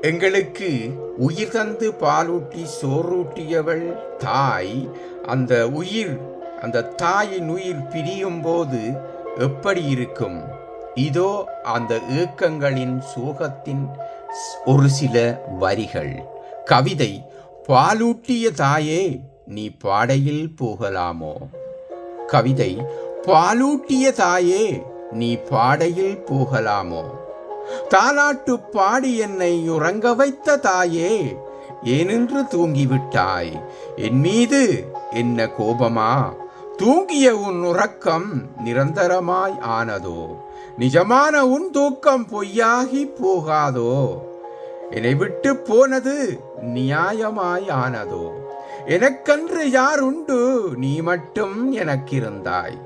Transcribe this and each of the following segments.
எங்களுக்கு உயிர் தந்து பாலூட்டி சோறூட்டியவள் தாய் அந்த உயிர் அந்த தாயின் உயிர் பிரியும் போது எப்படி இருக்கும்? இதோ அந்த ஏக்கங்களின் சோகத்தின் ஒரு சில வரிகள். கவிதை பாலூட்டிய தாயே நீ பாடையில் போகலாமோ? கவிதை பாலூட்டிய தாயே நீ பாடையில் போகலாமோ? தாலாட்டு பாடி என்னை உறங்க வைத்த தாயே ஏனென்று தூங்கிவிட்டாய். என் மீது என்ன கோபமா? தூங்கிய உன் உறக்கம் நிரந்தரமாய் ஆனதோ? நிஜமான உன் தூக்கம் பொய்யாகி போகாதோ? என்னை விட்டு போனது நியாயமாய் ஆனதோ? எனக்கன்று யார் உண்டு? நீ மட்டும் எனக்கிருந்தாய்.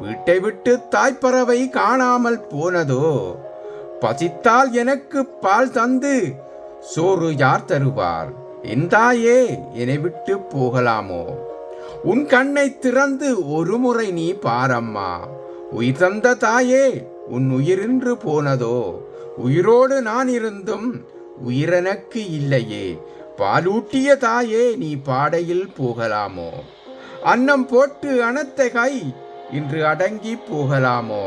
வீட்டை விட்டு தாய்ப்பறவை காணாமல் போனதோ? பசித்தால் எனக்கு பால் தந்து சோறு யார் தருவார்? என் தாயே என்னை விட்டு போகலாமோ? உன் கண்ணை திறந்து ஒரு முறை நீ பாரம்மா. உயிர் தந்த தாயே உன் உயிரின்று போனதோ? உயிரோடு நான் இருந்தும் உயிரனக்கு இல்லையே. பாலூட்டிய தாயே நீ பாடையில் போகலாமோ? அன்னம் போட்டு அனத்த கை இன்று அடங்கி போகலாமோ?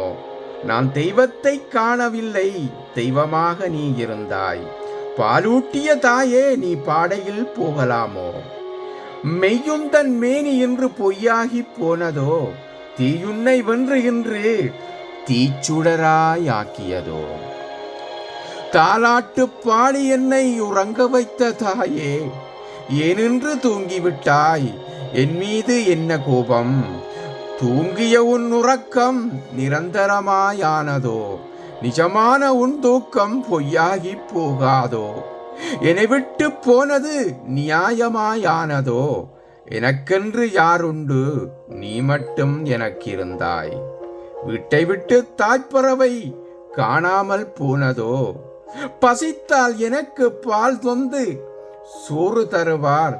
நான் தெய்வத்தை காணவில்லை. தெய்வமாக நீ இருந்தாய். பாலூட்டிய தாயே நீ பாடையில் போகலாமோ? மெய்யும் தன் மேனி என்று பொய்யாகி போனதோ? தீயுன்னை வென்று என்று தீச்சுடராயாக்கியதோ? தாலாட்டு பாடி என்னை உறங்க வைத்த தாயே ஏனென்று தூங்கிவிட்டாய்? என் மீது என்ன கோபம்? தூங்கிய உன் உறக்கம் நிரந்தரமாயானதோ? நிஜமான உன் தூக்கம் பொய்யாகி போகாதோ? என்னை விட்டு போனது நியாயமாயானதோ? எனக்கென்று யாருண்டு? நீ மட்டும் எனக்கிருந்தாய். வீட்டை விட்டு தாய்ப்பறவை காணாமல் போனதோ? பசித்தால் எனக்கு பால் தொந்து சோறு தருவார்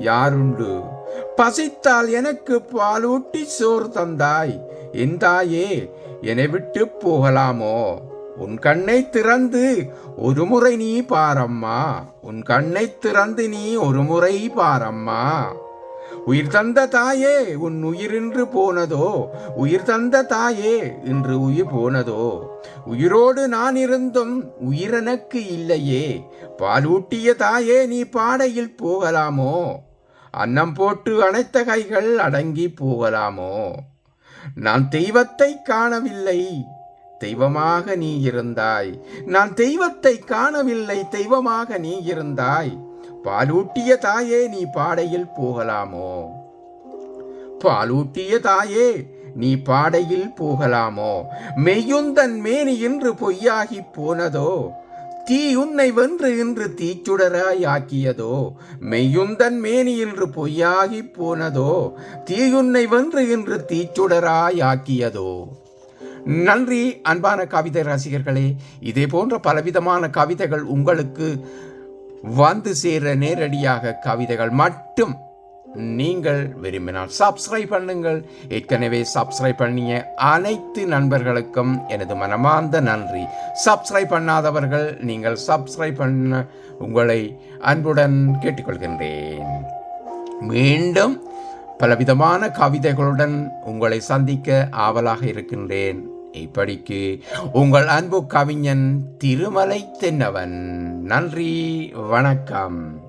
யாருண்டு? பசித்தால் எனக்கு பாலூட்டி சோறு தந்தாய். என் தாயே என்னை விட்டு போகலாமோ? உன் கண்ணை திறந்து ஒரு முறை நீ பாரம்மா. உன் கண்ணை திறந்து நீ ஒரு முறை பாரம்மா. உயிர் தந்த தாயே உன் உயிரின்று போனதோ? உயிர் தந்த தாயே இன்று உயிர் போனதோ? உயிரோடு நான் இருந்தும் உயிரெனக்கு இல்லையே. பாலூட்டிய தாயே நீ பாடையில் போகலாமோ? அன்னம் போட்டு அனைத்த கைகள் அடங்கி போகலாமோ? நான் தெய்வத்தை காணவில்லை. தெய்வமாக நீ இருந்தாய். நான் தெய்வத்தை காணவில்லை. தெய்வமாக நீ இருந்தாய். பாலூட்டிய தாயே நீ பாடையில் போகலாமோ? பாலூட்டிய தாயே நீ பாடையில் போகலாமோ? மெய்யுந்தன் மேனி இன்று பொய்யாகி போனதோ? தீ உன்னை வென்று இன்று தீச்சுடராய் ஆக்கியதோ? மெய்யுந்தன் மேனி இன்று பொய்யாகி போனதோ? தீயுன்னை வென்று இன்று தீச்சுடராய் ஆக்கியதோ? நன்றி அன்பான கவிதை ரசிகர்களே. இதே போன்ற பலவிதமான கவிதைகள் உங்களுக்கு வந்து சேர நேரடியாக கவிதைகள் மட்டும் நீங்கள் விரும்பினால் சப்ஸ்கிரைப் பண்ணுங்கள். ஏற்கனவே சப்ஸ்கிரைப் பண்ணிய அனைத்து நண்பர்களுக்கும் எனது மனமார்ந்த நன்றி. சப்ஸ்கிரைப் பண்ணாதவர்கள் நீங்கள் சப்ஸ்கிரைப் பண்ண உங்களை அன்புடன் கேட்டுக்கொள்கின்றேன். மீண்டும் பலவிதமான கவிதைகளுடன் உங்களை சந்திக்க ஆவலாக இருக்கின்றேன். இப்படிக்கு உங்கள் அன்பு கவிஞன் திருமலை தென்னவன். நன்றி வணக்கம்.